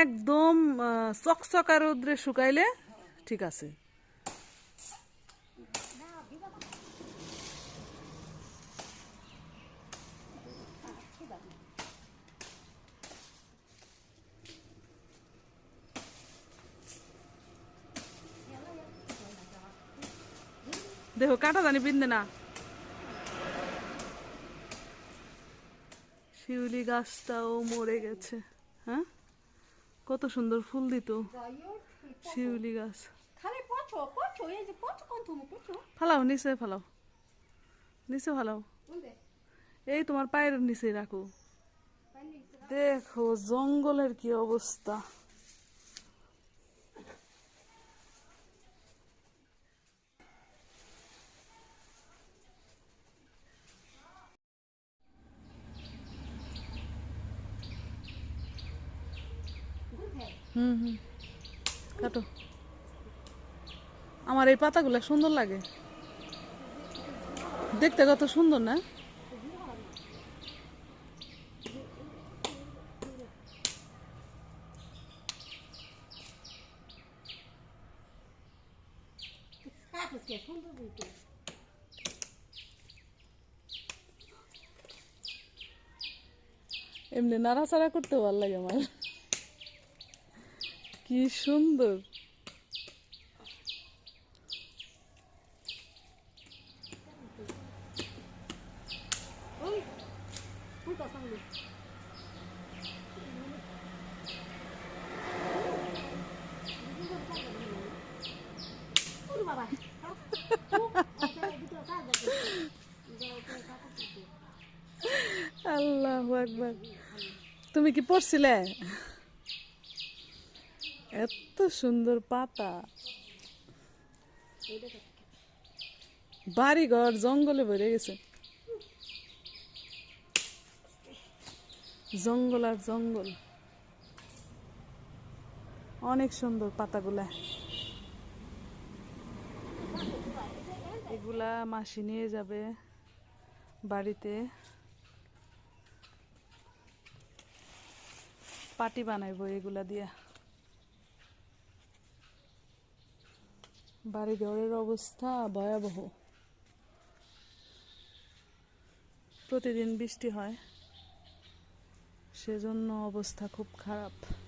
একদম চকচকা রোদ্রে শুকাইলে ঠিক আছে। দেখো, কাটা জানি বিন্দে না। শিউলি গাছটাও মরে গেছে। হ্যাঁ? কত সুন্দর ফুল দিত। শিউলি গাছ। ফালাও নিচে ফালাও। নিচে ফালাও। এই তোমার পায়ের নিচে রাখো। দেখো জঙ্গলের কি অবস্থা। কাটো। আমার এই পাতাগুলো সুন্দর লাগে। দেখতে কত সুন্দর, না? এমনি নাড়াচাড়া করতে ভালো লাগে আমার। কি সুন্দর। আল্লাহ একবার তুমি কি পড়ছিলে? এত সুন্দর পাতা। বাড়ি ঘর জঙ্গলে ভরে গেছে। জঙ্গল আর জঙ্গল। অনেক সুন্দর পাতাগুলা। এগুলা মাসি নিয়ে যাবে বাড়িতে। পাটি বানাইবো এগুলা দিয়া। বাড়ি ঘরের অবস্থা ভয়াবহ। প্রতিদিন বৃষ্টি হয়। সেজন্য অবস্থা খুব খারাপ।